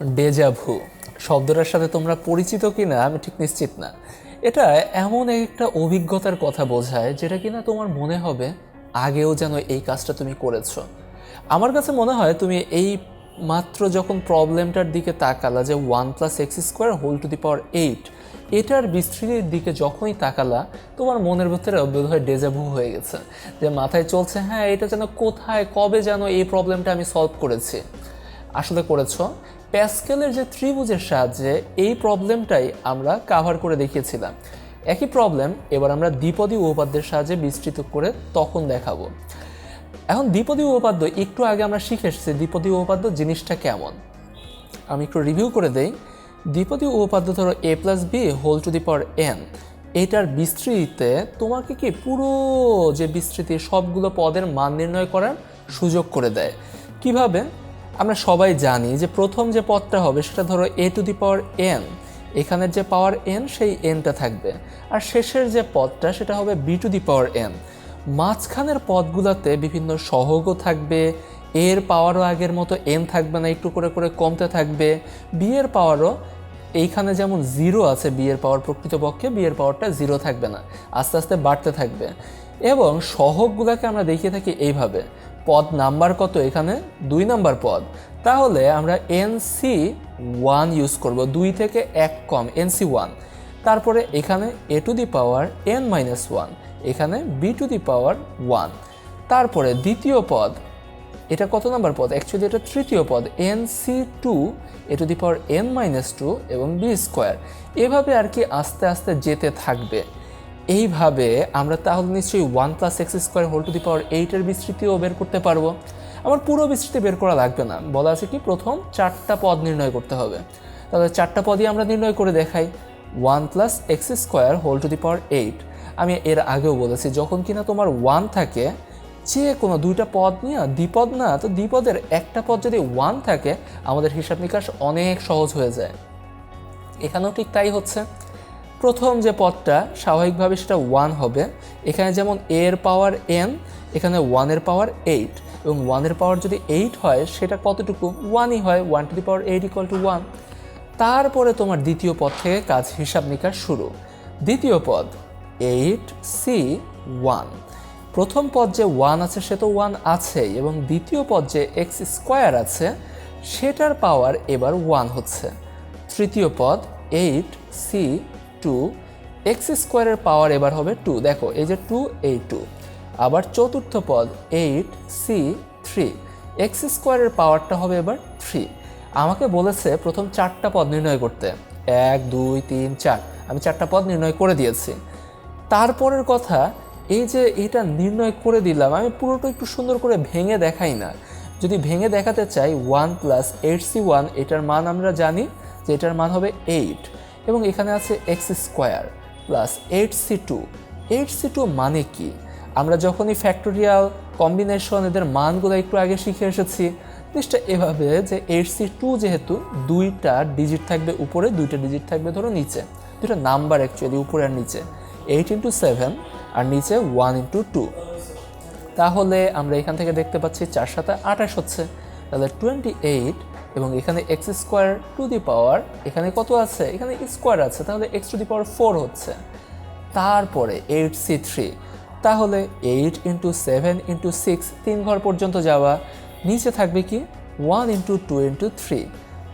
Déjà vu শব্দটার সাথে তোমরা পরিচিত কিনা আমি ঠিক নিশ্চিত না। এটা এমন একটা অভিজ্ঞতার কথা বোঝায় যেটা কিনা তোমার মনে হবে আগেও যেন এই কাজটা তুমি করেছ। আমার কাছে মনে হয় তুমি এই মাত্র যখন প্রবলেমটার দিকে তাকালা যে one plus x square whole to the power eight এটার বিস্তৃতির দিকে যখনই তাকালা, তোমার মনের ভিতরে বোধহয় ডেজাভু হয়ে গেছে। যে মাথায় চলছে হ্যাঁ এটা যেন কোথায়, কবে যেন এই প্রবলেমটা আমি সলভ করেছি। আসলে করেছ প্যাসকেলের যে ত্রিভুজের সাহায্যে এই প্রবলেমটাই আমরা কাভার করে দেখিয়েছিলাম। একই প্রবলেম এবার আমরা দ্বিপদী উপপাদ্যের সাহায্যে বিস্তৃত করে তখন দেখাবো। এখন দ্বিপদী উপপাদ্য, একটু আগে আমরা শিখে এসেছি দ্বিপদী উপপাদ্য জিনিসটা কেমন। আমি একটু রিভিউ করে দেই। দ্বিপদী উপপাদ্য ধরো a plus b whole to the power n এটার বিস্তৃতিতে তোমাকে কি পুরো যে বিস্তৃতি সবগুলো পদের মান নির্ণয় করার সুযোগ করে দেয়। কীভাবে? আমরা সবাই জানি যে প্রথম যে পদটা হবে সেটা ধরো এ টু দি পাওয়ার এন এখানের যে পাওয়ার এন সেই এনটা থাকবে। আর শেষের যে পদটা, সেটা হবে b to the power n মাঝখানের পদগুলোতে বিভিন্ন সহগও থাকবে এর পাওয়ারও আগের মতো এন থাকবে না, একটু করে করে কমতে থাকবে। বি এর পাওয়ারও এইখানে যেমন জিরো আছে বি এর পাওয়ার প্রকৃতপক্ষে বি এর পাওয়ারটা জিরো থাকবে না, আস্তে আস্তে বাড়তে থাকবে। এবং সহগগুলোকে আমরা দেখিয়ে থাকি এইভাবে। পদ নাম্বার কত এখানে? দুই নাম্বার পদ। তাহলে আমরা এন সি ওয়ান ইউজ করব। দুই থেকে এক কম এন সি ওয়ান তারপরে এখানে a to the power n minus one এখানে b to the power one তারপরে দ্বিতীয় পদ, এটা কত নাম্বার পদ? অ্যাকচুয়ালি এটা তৃতীয় পদ n C two a to the power n minus two এবং বি স্কোয়ার এভাবে আর কি আস্তে আস্তে যেতে থাকবে। এইভাবে আমরা তাহলে নিশ্চয়ই one plus x square whole to the power এইটের বিস্তৃতিও বের করতে পারব। আমার পুরো বিস্তৃতি বের করা লাগবে না। বলা আছে কি, প্রথম চারটা পদ নির্ণয় করতে হবে। তাহলে চারটা পদই আমরা নির্ণয় করে দেখাই। One plus x square whole to the power eight. আমি এর আগেও বলেছি, যখন কিনা তোমার ওয়ান থাকে, যে কোনো দুইটা পদ নিয়ে, দ্বিপদ না, তো দ্বিপদের একটা পদ যদি ওয়ান থাকে, আমাদের হিসাব নিকাশ অনেক সহজ হয়ে যায়। এখানেও ঠিক তাই হচ্ছে। প্রথম যে পদটা, স্বাভাবিকভাবে সেটা ওয়ান হবে। এখানে যেমন এর পাওয়ার এন এখানে ওয়ানের পাওয়ার এইট এবং ওয়ানের পাওয়ার যদি এইট হয়, সেটা কতটুকু? ওয়ানই হয়। One to the power eight equal to one তারপরে তোমার দ্বিতীয় পদ থেকে কাজ হিসাব নিকাশ শুরু। দ্বিতীয় পদ এইট সি ওয়ান প্রথম পদ যে ওয়ান আছে, সে তো ওয়ান আছেই। এবং দ্বিতীয় পদ যে এক্স স্কোয়ার আছে, সেটার পাওয়ার এবার ওয়ান হচ্ছে। তৃতীয় পদ এইট সি টু, এক্স স্কোয়ারের পাওয়ার এবার হবে টু। দেখো, এই যে টু, এই টু। আবার চতুর্থ পদ, এইট, সি, থ্রি। এক্স স্কোয়ারের পাওয়ারটা হবে এবার থ্রি। আমাকে বলেছে প্রথম চারটা পদ নির্ণয় করতে। এক, দুই, তিন, চার। আমি চারটা পদ নির্ণয় করে দিয়েছি। তারপরের কথা, এই যে এটা নির্ণয় করে দিলাম, আমি পুরোটা একটু সুন্দর করে ভেঙে দেখাই না। যদি ভেঙে দেখাতে চাই, one plus eight C one, এটার মান আমরা জানি যে এটার মান হবে এইট। এবং এখানে আছে x square plus eight C two eight C two মানে কি? আমরা যখনই ফ্যাক্টোরিয়াল কম্বিনেশন এদের মানগুলো একটু আগে শিখে এসেছি জিনিসটা এভাবে যে এইট সি টু যেহেতু দুইটা ডিজিট থাকবে উপরে, দুইটা ডিজিট থাকবে ধরো নিচে। দুইটা নাম্বার অ্যাকচুয়ালি উপরে আর নিচে। এইট ইন্টু সেভেন আর নিচে ওয়ান ইন্টু টু তাহলে আমরা এখান থেকে দেখতে পাচ্ছি চার সাথে আঠাশ হচ্ছে। তাহলে টোয়েন্টি এইট এবং এখানে x square to the power এখানে কত আছে? এখানে স্কোয়ার আছে, তাহলে x to the power four হচ্ছে। তারপরে এইট সি থ্রি তাহলে eight into seven into six তিন ঘর পর্যন্ত যাওয়া। নিচে থাকবে কি? One into two into three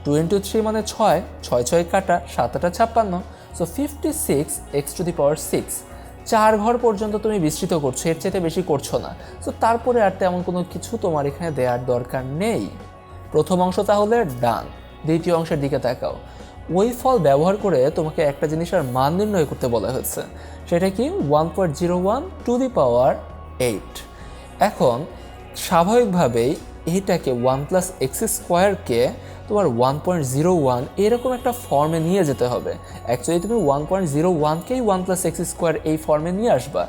two into three মানে ছয় ছয় ছয় কাটা, সাত, আটা, ছাপ্পান্ন। So fifty six x to the power six চার ঘর পর্যন্ত তুমি বিস্তৃত করছ, এর চাইতে বেশি করছ না। সো তারপরে আর তেমন কোনো কিছু তোমার এখানে দেওয়ার দরকার নেই। প্রথম অংশ তাহলে ডান, দ্বিতীয় অংশের দিকে তাকাও। ওই ফল ব্যবহার করে তোমাকে একটা জিনিসের মান নির্ণয় করতে বলা হয়েছে, সেটা কি one point zero one to the power eight এখন স্বাভাবিকভাবেই এইটাকে ওয়ান প্লাস এক্স স্কোয়ারকে তোমার ওয়ান পয়েন্ট জিরো ওয়ান এরকম একটা ফর্মে নিয়ে যেতে হবে। অ্যাকচুয়ালি তুমি ওয়ান পয়েন্ট জিরো ওয়ানকেই ওয়ান প্লাস এক্স স্কোয়ার এই ফর্মে নিয়ে আসবা।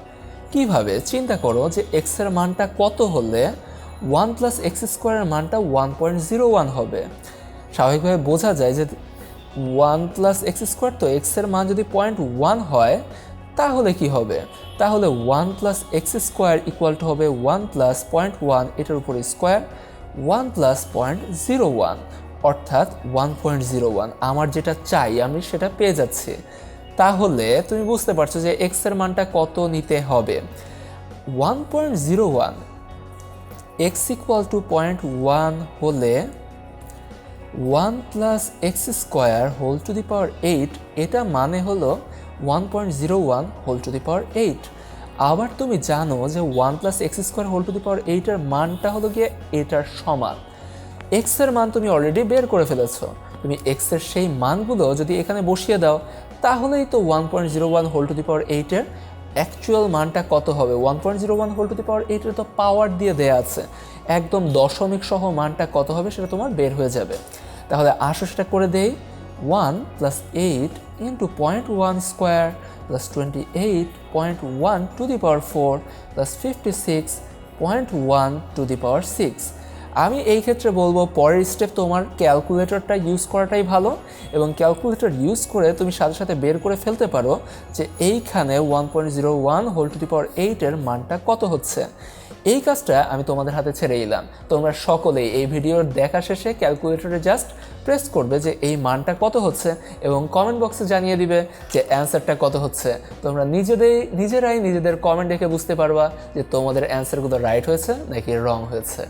কীভাবে? চিন্তা করো যে এক্সের মানটা কত হলে ওয়ান প্লাস এক্স স্কোয়ারের মানটা ওয়ান পয়েন্ট জিরো ওয়ান হবে। স্বাভাবিকভাবে বোঝা যায় যে ওয়ান প্লাস এক্স স্কোয়ার তো এক্সের মান যদি পয়েন্ট ওয়ান হয়, তাহলে কি হবে? তাহলে one plus x square equal to হবে ওয়ান প্লাস পয়েন্ট ওয়ান, এটার উপরে square one plus point zero one, অর্থাৎ ওয়ান পয়েন্ট জিরো ওয়ান। আমার যেটা চাই, আমি সেটা পেয়ে যাচ্ছি। তাহলে তুমি বুঝতে পারছ যে এক্সের মানটা কত নিতে হবে? One point zero one x equal to point one হলে one plus x square whole to the power eight এটা মানে হলো one point zero one whole to the power eight আবার তুমি জানো যে one plus x square whole to the power এইটের মানটা হলো গিয়ে এটার সমান। এক্সের মান তুমি অলরেডি বের করে ফেলেছো। তুমি এক্সের সেই মানগুলো যদি এখানে বসিয়ে দাও, তাহলেই তো one point zero one whole to the power এইটের অ্যাকচুয়াল মানটা কত হবে? One point zero one whole to the power এইটের তো পাওয়ার দিয়ে দেয়া আছে। একদম দশমিক সহ মানটা কত হবে সেটা তোমার বের হয়ে যাবে। তাহলে আসো সেটা করে দেই। One plus eight into point one square plus twenty eight point one to the power four plus fifty six point one to the power six আমি এই ক্ষেত্রে বলব পরের স্টেপ তোমার ক্যালকুলেটরটা ইউজ করাটাই ভালো এবং ক্যালকুলেটর ইউজ করে তুমি সাথে সাথে বের করে ফেলতে পারো যে এইখানে one point zero one whole to the power এইটের মানটা কত হচ্ছে। এই কাজটা আমি তোমাদের হাতে ছেড়ে দিলাম। তোমরা সকলেই এই ভিডিওর দেখা শেষে ক্যালকুলেটরে জাস্ট প্রেস করবে যে এই মানটা কত হচ্ছে এবং কমেন্ট বক্সে জানিয়ে দিবে যে অ্যান্সারটা কত হচ্ছে। তোমরা নিজেদের নিজেরাই নিজেদের কমেন্ট দেখে বুঝতে পারবা যে তোমাদের অ্যান্সারগুলো রাইট হয়েছে নাকি রং হয়েছে।